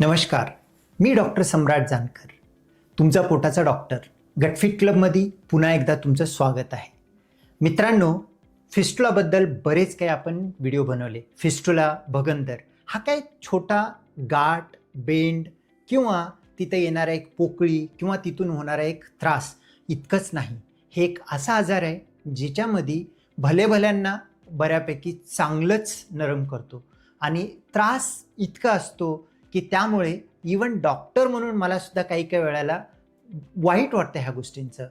नमस्कार मी डॉक्टर सम्राट जानकर. तुमचा पोटाचा डॉक्टर गटफिट क्लबमध्ये पुन्हा एकदा तुमचं स्वागत आहे. मित्रांनो फिस्टुलाबद्दल बरेच काही आपण व्हिडिओ बनवले. फिस्टुला भगंदर हा काय छोटा गाठ बेंड किंवा तिथं येणारा एक पोकळी किंवा तिथून होणारा एक त्रास इतकंच नाही. हे एक असा आजार आहे ज्याच्यामध्ये भलेभल्यांना बऱ्यापैकी चांगलंच नरम करतो. आणि त्रास इतका असतो की त्यामुळे इवन डॉक्टर म्हणून मला सुद्धा काही काही वेळेला वाईट वाटतं ह्या गोष्टींचं.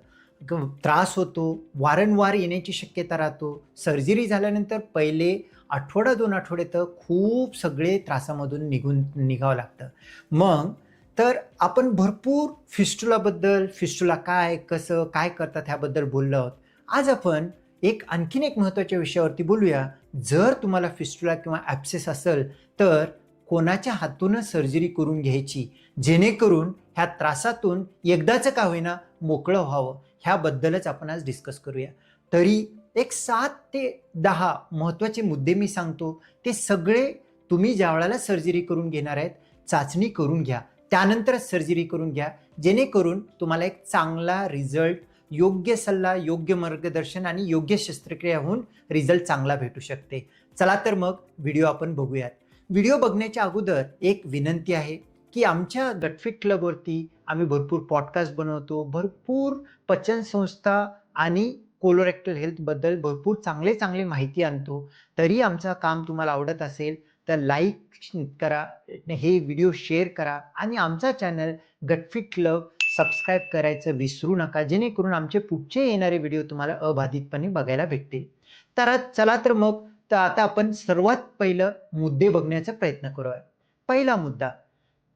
त्रास होतो वारंवार येण्याची शक्यता राहतो. सर्जरी झाल्यानंतर पहिले आठवडा दोन आठवडे तर खूप सगळे त्रासामधून निघून निघावं लागतं. मग तर आपण भरपूर फिस्टुलाबद्दल फिस्टुला काय कसं काय करतात ह्याबद्दल बोललो आहोत. आज आपण एक आणखीन एक महत्त्वाच्या विषयावरती बोलूया. जर तुम्हाला फिस्टुला किंवा ॲप्सेस असेल तर कोणाच्या हातूनच सर्जरी करून घ्यायची? जेणेकरून ह्या त्रासातून एकदाचं का होईना मोकळं व्हावं? ह्याबद्दलच आपण आज डिस्कस करूया. तरी एक सात ते दहा महत्त्वाचे मुद्दे मी सांगतो. ते सगळे तुम्ही ज्या वेळेला सर्जरी करून घेणार आहेत चाचणी करून घ्या. त्यानंतरच सर्जरी करून घ्या. जेणेकरून तुम्हाला एक चांगला रिझल्ट योग्य सल्ला योग्य मार्गदर्शन आणि योग्य शस्त्रक्रिया होऊन रिझल्ट चांगला भेटू शकते. चला तर मग व्हिडिओ आपण बघूयात. व्हिडिओ बघण्याच्या अगोदर एक विनंती आहे की आमच्या गटफिट क्लबवरती आम्ही भरपूर पॉडकास्ट बनवतो भरपूर पचन संस्था आणि कोलोरेक्टल हेल्थबद्दल भरपूर चांगले चांगले माहिती आणतो. तरी आमचं काम तुम्हाला आवडत असेल तर लाईक करा हे व्हिडिओ शेअर करा आणि आमचा चॅनल गटफिट क्लब सबस्क्राईब करायचं विसरू नका जेणेकरून आमचे पुढचे येणारे व्हिडिओ तुम्हाला अबाधितपणे बघायला भेटतील. तर चला तर मग तर आता आपण सर्वात पहिलं मुद्दे बघण्याचा प्रयत्न करूया. पहिला मुद्दा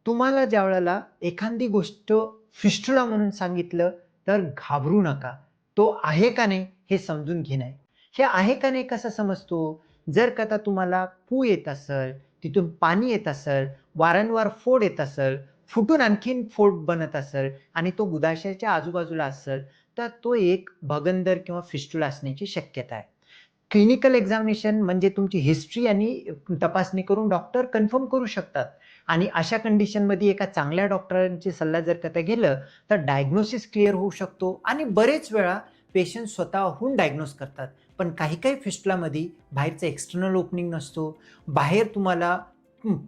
तुम्हाला ज्या वेळेला एखादी गोष्ट फिस्टुला म्हणून सांगितलं तर घाबरू नका. तो आहे का नाही हे समजून घेणं आहे हे आहे का नाही कसं समजतो? जर का आता तुम्हाला पू येत असेल तिथून पाणी येत असेल वारंवार फोड येत असेल फुटून आणखीन फोड बनत असेल आणि तो गुदाशयाच्या आजूबाजूला असेल तर तो एक भगंदर किंवा फिस्टुला असण्याची शक्यता आहे. क्लिनिकल एक्झामिनेशन म्हणजे तुमची हिस्ट्री आणि तपासणी करून डॉक्टर कन्फर्म करू शकतात. आणि अशा कंडिशनमध्ये एका चांगल्या डॉक्टरांची सल्ला जर करता गेलं तर डायग्नोसिस क्लिअर होऊ शकतो आणि बरेच वेळा पेशंट स्वतःहून डायग्नोस करतात. पण काही काही फिस्टलामध्ये बाहेरचं एक्सटर्नल ओपनिंग नसतो बाहेर तुम्हाला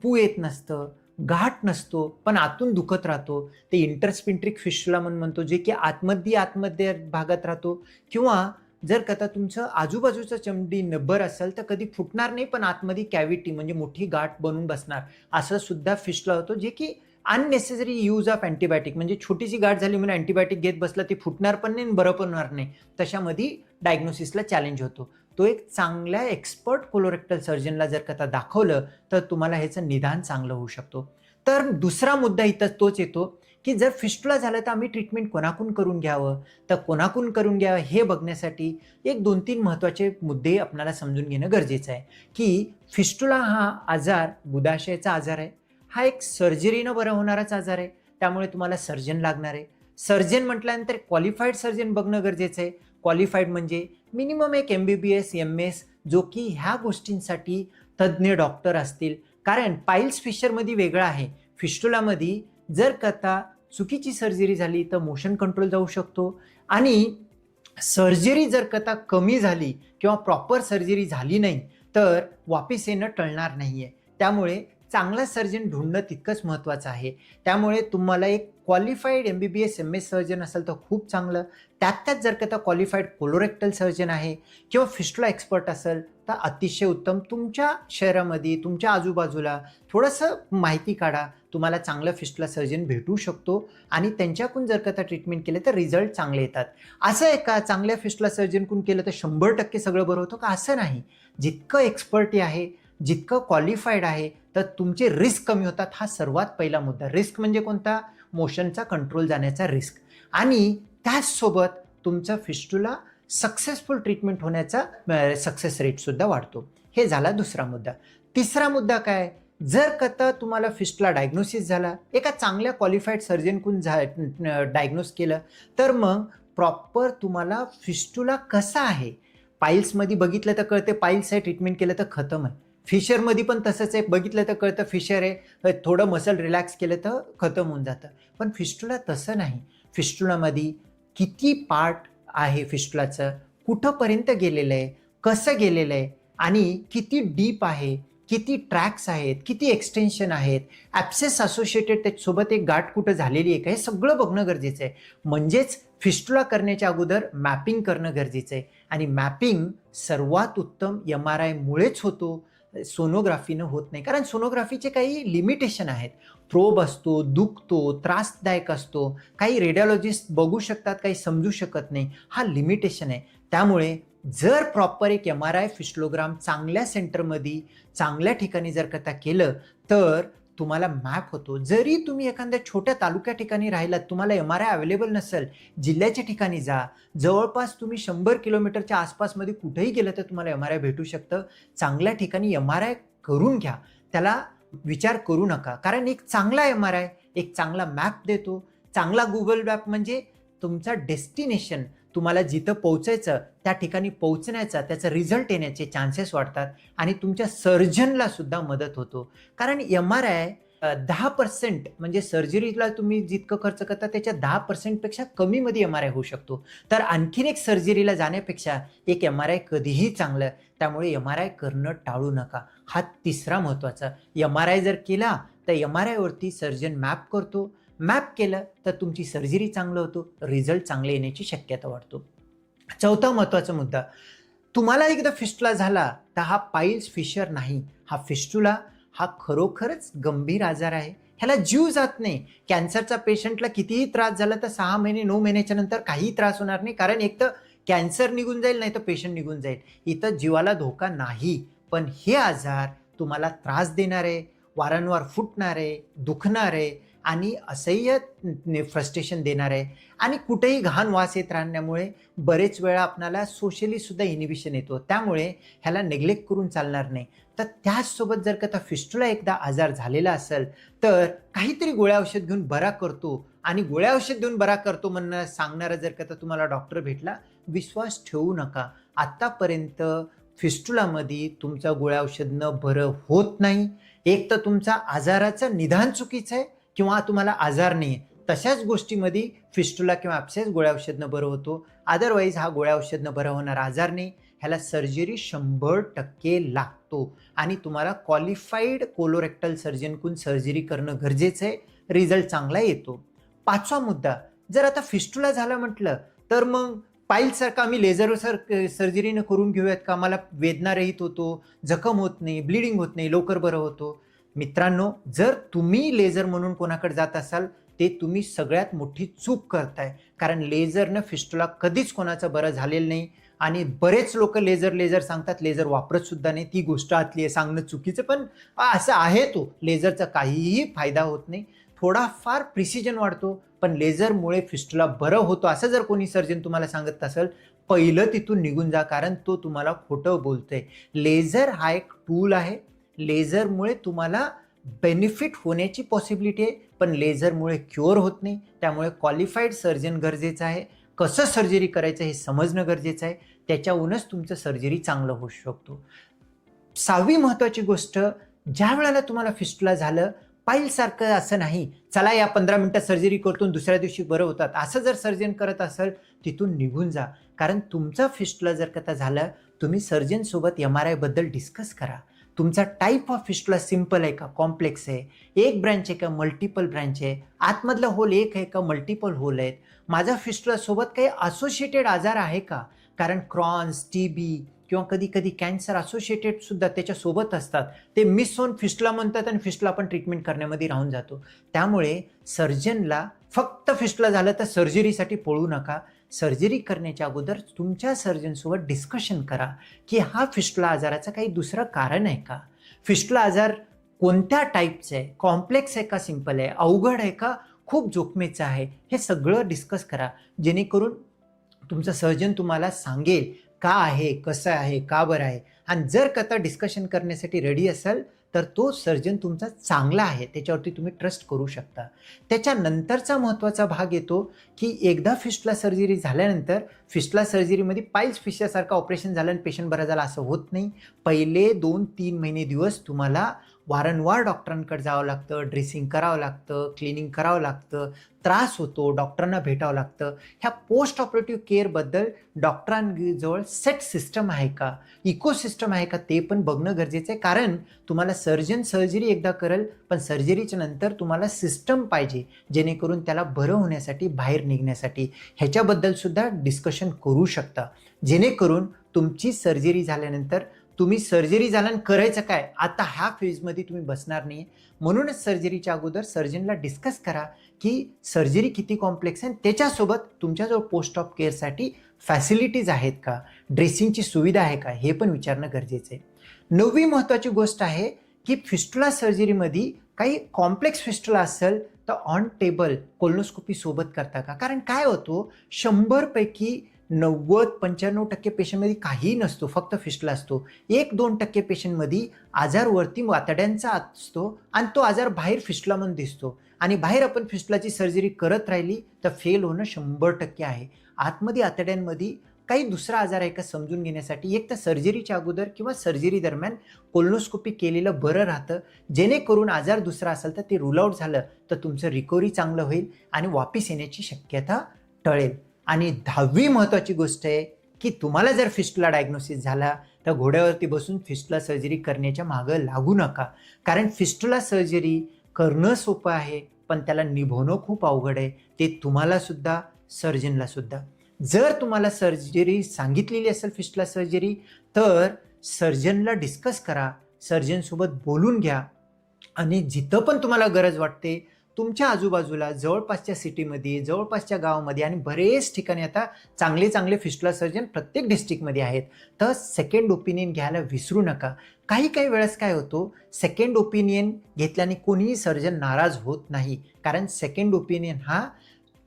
पू येत नसतं घाट नसतो पण आतून दुखत राहतो. ते इंटरस्पिंट्रिक फिस्टुला म्हणून म्हणतो जे की आतमध्ये आतमध्ये भागात राहतो किंवा जर कथा तुमचं आजूबाजूचं चमडी नब्बर असेल तर कधी फुटणार नाही पण आतमध्ये कॅव्हिटी म्हणजे मोठी गाठ बनून बसणार. असं सुद्धा फिस्टला होतो जे की अननेसेसरी यूज ऑफ अँटीबायोटिक म्हणजे छोटीशी गाठ झाली म्हणून अँटीबायोटिक घेत बसला ती फुटणार पण नाही आणि बरं पण होणार नाही. तशामध्ये डायग्नोसिसला चॅलेंज होतो. तो एक चांगल्या एक्सपर्ट कोलोरेक्टल सर्जनला जर कथा दाखवलं तर तुम्हाला ह्याचं निदान चांगलं होऊ शकतो. तर दुसरा मुद्दा इथं तोच येतो की जर फिस्टुला झालं तर आम्ही ट्रीटमेंट कोणाकून करून घ्यावं? तर कोणाकून करून घ्यावं हे बघण्यासाठी एक दोन तीन महत्त्वाचे मुद्दे आपणाला समजून घेणं गरजेचं आहे. की फिस्टुला हा आजार गुदाशयाचा आजार आहे. हा एक सर्जरीनं बरं होणाराच आजार आहे. त्यामुळे तुम्हाला सर्जन लागणार आहे. सर्जन म्हटल्यानंतर क्वालिफाईड सर्जन बघणं गरजेचं आहे. क्वालिफाईड म्हणजे मिनिमम एक M B B S M S जो की ह्या गोष्टींसाठी तज्ज्ञ डॉक्टर असतील. कारण पाईल्स फिशरमध्ये वेगळं आहे. फिस्टुलामध्ये जर कथा चुकीची सर्जरी झाली तर मोशन कंट्रोल जाऊ शकतो. आणि सर्जरी जर कथा कमी झाली किंवा प्रॉपर सर्जरी झाली नाही तर वापिस येणं टळणार नाही आहे त्यामुळे चांगला सर्जन ढूंढणं तितकंच महत्त्वाचं आहे. त्यामुळे तुम्हाला एक qualified M B B S M S surgeon असेल तर खूप चांगलं. त्यात त्यात जर का क्वालिफाईड कोलोरेक्टल सर्जन आहे किंवा फिस्टुला एक्सपर्ट असेल तर अतिशय उत्तम. तुमच्या शहरामध्ये तुमच्या आजूबाजूला थोडंसं माहिती काढा. तुम्हाला चांगलं फिस्टला सर्जन भेटू शकतो आणि त्यांच्याकडून जर का ट्रीटमेंट केलं तर रिझल्ट चांगले येतात. असं आहे का? चांगल्या फिस्टला सर्जनकडून केलं तर शंभर टक्के सगळं बरं होतं का? असं नाही. जितकं एक्सपर्टी आहे जितकं क्वालिफाईड आहे तर तुमचे रिस्क कमी होतात हा सर्वात पहिला मुद्दा. रिस्क म्हणजे कोणता? मोशनचा कंट्रोल जाण्याचा रिस्क आणि त्याचसोबत तुमचं फिस्टुला सक्सेसफुल ट्रीटमेंट होण्याचा सक्सेस रेटसुद्धा वाढतो. हे झाला दुसरा मुद्दा. तिसरा मुद्दा काय? जर कथा तुम्हाला फिस्टला डायग्नोसिस झाला एका चांगल्या क्वालिफाईड सर्जनकडून झा डायग्नोस केलं तर मग प्रॉपर तुम्हाला फिस्टुला कसा आहे? पाईल्समध्ये बघितलं तर कळते पाईल्स आहे ट्रीटमेंट केलं तर खतम आहे. फिशरमध्ये पण तसंच आहे बघितलं तर कळतं फिशर आहे. थोडं मसल रिलॅक्स केलं तर खतम होऊन जातं. पण फिस्टुला तसं नाही. फिस्टुलामध्ये किती पार्ट आहे फिस्टुलाचं कुठंपर्यंत गेलेलं आहे? कसं गेलेलं आहे? आणि किती डीप आहे? किती ट्रॅक्स आहेत? किती एक्सटेन्शन आहेत? ॲप्सेस असोसिएटेड त्याच्यासोबत एक गाठ कुठं झालेली आहे का? हे सगळं बघणं गरजेचं आहे. म्हणजेच फिस्टुला करण्याच्या अगोदर मॅपिंग करणं गरजेचं आहे. आणि मॅपिंग सर्वात उत्तम एम आर आयमुळेच होतो. सोनोग्राफीनं होत नाही. कारण सोनोग्राफीचे काही लिमिटेशन आहेत. प्रोब असतो दुखतो त्रासदायक असतो. काही रेडिओलॉजिस्ट बघू शकतात काही समजू शकत नाही. हा लिमिटेशन आहे. त्यामुळे जर प्रॉपर एक एम आर आय फिस्टोग्राम चांगल्या सेंटरमध्ये चांगल्या ठिकाणी जर कथा केलं तर तुम्हाला मॅप होतो. जरी तुम्ही एखाद्या छोट्या तालुक्या ठिकाणी राहिलात तुम्हाला एम आर आय अवेलेबल नसेल जिल्ह्याच्या ठिकाणी जा. जवळपास तुम्ही शंभर किलोमीटरच्या आसपासमध्ये कुठेही गेलं तर तुम्हाला एम आर आय भेटू शकतं. चांगल्या ठिकाणी एम आर आय करून घ्या. त्याला विचार करू नका. कारण एक चांगला एम आर आय एक चांगला मॅप देतो. चांगला गुगल मॅप म्हणजे तुमचा डेस्टिनेशन तुम्हाला जिथं पोहोचायचं त्या ठिकाणी पोहोचण्याचा त्याचा रिझल्ट येण्याचे चान्सेस वाढतात आणि तुमच्या सर्जनला सुद्धा मदत होतो. कारण एम आर आय दहा पर्सेंट म्हणजे सर्जरीला तुम्ही जितकं खर्च करता त्याच्या दहा पर्सेंटपेक्षा कमीमध्ये एम आर आय होऊ शकतो. तर आणखीन एक सर्जरीला जाण्यापेक्षा एक एम आर आय कधीही चांगलं त्यामुळे एम आर आय करणं टाळू नका. हा तिसरा महत्त्वाचा. एम आर आय जर केला तर एम आर आयवरती सर्जन मॅप करतो. मॅप केलं तर तुमची सर्जरी चांगलं होतो रिझल्ट चांगले येण्याची शक्यता वाढतो. चौथा महत्त्वाचा मुद्दा तुम्हाला एकदा फिस्टुला झाला तर हा पाईल्स फिशर नाही हा फिस्टुला हा खरोखरच गंभीर आजार आहे. ह्याला जीव जात नाही. कॅन्सरचा पेशंटला कितीही त्रास झाला तर सहा महिने नऊ महिन्याच्या नंतर काही त्रास होणार नाही. कारण एक तर कॅन्सर निघून जाईल नाही तर पेशंट निघून जाईल. इथं जीवाला धोका नाही. पण हे आजार तुम्हाला त्रास देणारे वारंवार फुटणारे दुखणारे आणि असह्य फ्रस्ट्रेशन देणार आहे. आणि कुठेही घाण वास येत राहण्यामुळे बरेच वेळा आपणाला सोशली सुद्धा इनिबिशन येतो. त्यामुळे ह्याला नेग्लेक्ट करून चालणार नाही. तर त्याचसोबत जर का त्या फिस्टुला एकदा आजार झालेला असेल तर काहीतरी गोळ्या औषध घेऊन बरा करतो. आणि गोळ्या औषध देऊन बरा करतो म्हणणं सांगणारा जर का तर तुम्हाला डॉक्टर भेटला विश्वास ठेवू नका. आत्तापर्यंत फिस्टुलामध्ये तुमचा गोळ्या औषधनं बरं होत नाही. एक तर तुमचा आजाराचं निदान चुकीचं आहे. किंवा तुम्हाला आजार नाही आहे तशाच गोष्टीमध्ये फिस्टुला किंवा ॲप्सेस गोळ्या औषधनं बरं होतो. अदरवाईज हा गोळ्या औषधनं बरं होणार आजार नाही. ह्याला सर्जरी शंभर टक्के लागतो. आणि तुम्हाला क्वालिफाईड कोलोरेक्टल सर्जनकडून सर्जरी करणं गरजेचं आहे. रिझल्ट चांगला येतो. पाचवा मुद्दा जर आता फिस्टुला झाला म्हटलं तर मग पाईलसारखं आम्ही लेझर सर सर्जरीनं करून घेऊयात का? आम्हाला वेदना रहित होतो जखम होत नाही ब्लिडिंग होत नाही लवकर बरं होतो. मित्रांनो जर तुम्ही लेझर म्हणून कोणाकडे जात असाल ते तुम्ही सगळ्यात मोठी चूक करताय. कारण लेझरनं फिस्टुला कधीच कोणाचं बरं झालेलं नाही. आणि बरेच लोक लेझर लेझर सांगतात लेझर वापरत सुद्धा नाही. ती गोष्ट आतली आहे सांगणं चुकीचं. पण असं आहे तो लेझरचा काहीही फायदा होत नाही. थोडाफार प्रिसिजन वाढतो पण लेझरमुळे फिस्टुला बरं होतो असं जर कोणी सर्जन तुम्हाला सांगत असेल पहिलं तिथून निघून जा कारण तो तुम्हाला खोटं बोलतोय. लेझर हा एक टूल आहे लेझरमुळे तुम्हाला बेनिफिट होण्याची पॉसिबिलिटी आहे पण लेझरमुळे क्युअर होत नाही. त्यामुळे क्वालिफाईड सर्जन गरजेचं आहे. कसं सर्जरी करायचं हे समजणं गरजेचं आहे. त्याच्याहूनच तुमचं सर्जरी चांगलं होऊ शकतो. सहावी महत्त्वाची गोष्ट ज्या वेळेला तुम्हाला फिस्टुला झालं पाईलसारखं असं नाही चला या पंधरा मिनटात सर्जरी करतो दुसऱ्या दिवशी बरं होतात. असं जर सर्जन करत असेल तिथून निघून जा. कारण तुमचा फिस्टुला जर कथा झालं तुम्ही सर्जनसोबत एम आर आयबद्दल डिस्कस करा. तुमचा टाईप ऑफ फिस्टुला सिंपल आहे का? कॉम्प्लेक्स आहे. एक ब्रँच आहे का? मल्टिपल ब्रँच आहे. आतमधला होल एक आहे का? मल्टिपल होल आहेत. माझा फिस्टुला सोबत काही असोसिएटेड आजार आहे का? कारण क्रॉन्स टी बी किंवा कधी कधी कॅन्सर असोसिएटेड सुद्धा त्याच्यासोबत असतात. ते मिस होऊन फिस्टला म्हणतात आणि फिस्टला आपण ट्रीटमेंट करण्यामध्ये राहून जातो. त्यामुळे सर्जनला फक्त फिस्टला झालं तर सर्जरीसाठी पळू नका. सर्जरी करण्याच्या अगोदर तुमच्या सर्जनसोबत डिस्कशन करा की हा फिस्टला आजाराचं काही दुसरं कारण आहे का? फिस्टला आजार कोणत्या टाईपचं आहे? कॉम्प्लेक्स आहे का? सिंपल आहे. अवघड आहे का? खूप जोखमीचं आहे. हे सगळं डिस्कस करा. जेणेकरून तुमचं सर्जन तुम्हाला सांगेल का आहे कसं आहे का बरं आहे? आणि जर कथा डिस्कशन करण्यासाठी रेडी असाल तर तो सर्जन तुमचा चांगला आहे. त्याच्यावरती तुम्ही ट्रस्ट करू शकता. त्याच्यानंतरचा महत्त्वाचा भाग येतो की एकदा फिस्टला सर्जरी झाल्यानंतर फिस्टला सर्जरीमध्ये पाईल्स फिशसारखं ऑपरेशन झालं आणि पेशंट बरा झाला असं होत नाही. पहिले दोन तीन महिने दिवस तुम्हाला वारंवार डॉक्टरांकडे जावं लागतं ड्रेसिंग करावं लागतं क्लिनिंग करावं लागतं त्रास होतो डॉक्टरांना भेटावं लागतं. ह्या पोस्ट ऑपरेटिव्ह केअरबद्दल डॉक्टरांजवळ सेट सिस्टम आहे का? इकोसिस्टम आहे का? ते पण बघणं गरजेचं आहे. कारण तुम्हाला सर्जन सर्जरी एकदा करेल पण सर्जरीच्या नंतर तुम्हाला सिस्टम पाहिजे जेणेकरून त्याला बरं होण्यासाठी बाहेर निघण्यासाठी. ह्याच्याबद्दलसुद्धा डिस्कशन करू शकता. जेणेकरून तुमची सर्जरी झाल्यानंतर तुम्ही सर्जरी झाल्यानं करायचं काय? आता ह्या फेजमध्ये तुम्ही बसणार नाही म्हणूनच सर्जरीच्या अगोदर सर्जनला डिस्कस करा की सर्जरी किती कॉम्प्लेक्स आहे त्याच्यासोबत तुमच्याजवळ पोस्ट ऑफ केअरसाठी फॅसिलिटीज आहेत का? ड्रेसिंगची सुविधा आहे का? हे पण विचारणं गरजेचं आहे. नववी महत्त्वाची गोष्ट आहे की फिस्टुला सर्जरीमध्ये काही कॉम्प्लेक्स फिस्टुला असेल तर ऑन टेबल कोलोनोस्कोपी सोबत करता का? कारण काय होतो? शंभरपैकी नव्वद पंच्याण्णव टक्के पेशंटमध्ये काहीही नसतो फक्त फिस्टला असतो. एक दोन टक्के पेशंटमध्ये आजारवरती वातड्यांचा असतो आणि तो आजार बाहेर फिस्टला म्हणून दिसतो. आणि बाहेर आपण फिस्टलाची सर्जरी करत राहिली तर फेल होणं शंभर टक्के आहे. आतमध्ये आतड्यांमध्ये काही दुसरा आजार आहे का समजून घेण्यासाठी? एक तर सर्जरीच्या अगोदर किंवा सर्जरी दरम्यान कोलोनोस्कोपी केलेलं बरं राहतं. जेणेकरून आजार दुसरा असेल तर ते रूल आउट झालं तर तुमचं रिकव्हरी चांगलं होईल आणि वापस येण्याची शक्यता टळेल. आणि दहावी महत्त्वाची गोष्ट आहे की तुम्हाला जर फिस्टला डायग्नोसिस झाला तर घोड्यावरती बसून फिस्टला सर्जरी करण्याच्या मागं लागू नका. कारण फिस्टला सर्जरी करणं सोपं आहे पण त्याला निभवणं खूप अवघड आहे. ते तुम्हालासुद्धा सर्जनलासुद्धा जर तुम्हाला सर्जरी सांगितलेली असेल फिस्टला सर्जरी तर सर्जनला डिस्कस करा सर्जनसोबत बोलून घ्या. आणि जिथं पण तुम्हाला गरज वाटते तुमच्या आजूबाजूला जवळपासच्या सिटीमध्ये जवळपासच्या गावामध्ये आणि बरेच ठिकाणी आता चांगले चांगले फिस्टुला सर्जन प्रत्येक डिस्ट्रिक्टमध्ये आहेत. तर सेकंड ओपिनियन घ्यायला विसरू नका. काही काही वेळेस काय होतो सेकंड ओपिनियन घेतल्याने कोणीही सर्जन नाराज होत नाही. कारण सेकंड ओपिनियन हा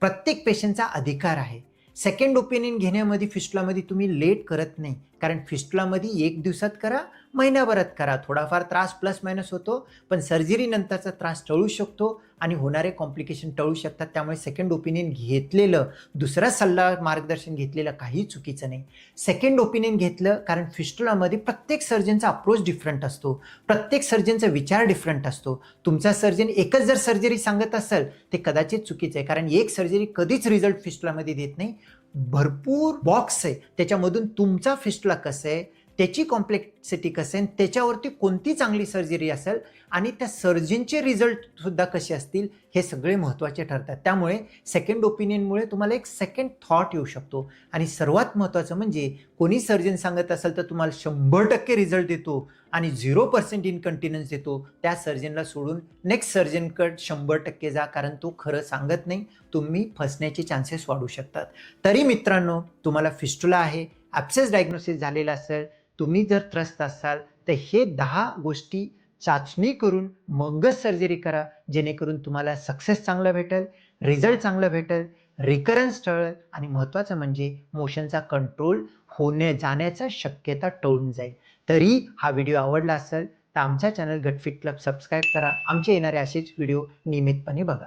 प्रत्येक पेशंटचा अधिकार आहे. सेकंड ओपिनियन घेण्यामध्ये फिस्टुलामध्ये तुम्ही लेट करत नाही. कारण फिस्टुलामध्ये एक दिवसात करा महिनाभरात करा. थोडाफार त्रास प्लस मायनस होतो पण सर्जरी नंतरचा त्रास टळू शकतो आणि होणारे कॉम्प्लिकेशन टळू शकतात. त्यामुळे सेकंड ओपिनियन घेतलेलं दुसरा सल्ला मार्गदर्शन घेतलेलं काही चुकीचं नाही. सेकंड ओपिनियन घेतलं कारण फिस्टुलामध्ये प्रत्येक सर्जनचा अप्रोच डिफरंट असतो. प्रत्येक सर्जनचा विचार डिफरंट असतो. तुमचा सर्जन एकच जर सर्जरी सांगत असेल ते कदाचित चुकीचं आहे. कारण एक सर्जरी कधीच रिझल्ट फिस्टुलामध्ये देत नाही. भरपूर बॉक्स आहे. त्याच्यामधून तुमचा फिस्टुला कसं आहे त्याची कॉम्प्लेक्सिटी कसेल त्याच्यावरती कोणती चांगली सर्जरी असेल आणि त्या सर्जनचे रिझल्टसुद्धा कसे असतील हे सगळे महत्त्वाचे ठरतात. त्यामुळे सेकंड ओपिनियनमुळे तुम्हाला एक सेकंड थॉट येऊ शकतो. आणि सर्वात महत्त्वाचं म्हणजे कोणी सर्जन सांगत असेल तर तुम्हाला शंभर टक्के रिझल्ट देतो आणि झिरो पर्सेंट इनकंटिनन्स देतो. त्या सर्जनला सोडून नेक्स्ट सर्जनकड शंभर टक्के जा कारण तो खरं सांगत नाही. तुम्ही फसण्याचे चान्सेस वाढू शकतात. तरी मित्रांनो तुम्हाला फिस्टुला आहे. ॲप्सेस डायग्नोसिस झालेला असेल तुम्ही जर त्रस्त असाल तर हे दहा गोष्टी चाचणी करून मगच सर्जरी करा जेणेकरून तुम्हाला सक्सेस चांगला भेटेल रिझल्ट चांगला भेटेल रिकरन्स टळेल आणि महत्त्वाचं म्हणजे मोशनचा कंट्रोल होणे जाण्याचा शक्यता टळून जाईल. तरी हा व्हिडिओ आवडला असेल तर आमचा चॅनल गटफिट क्लब सबस्क्राईब करा. आमचे येणारे असेच व्हिडिओ नियमितपणे बघा.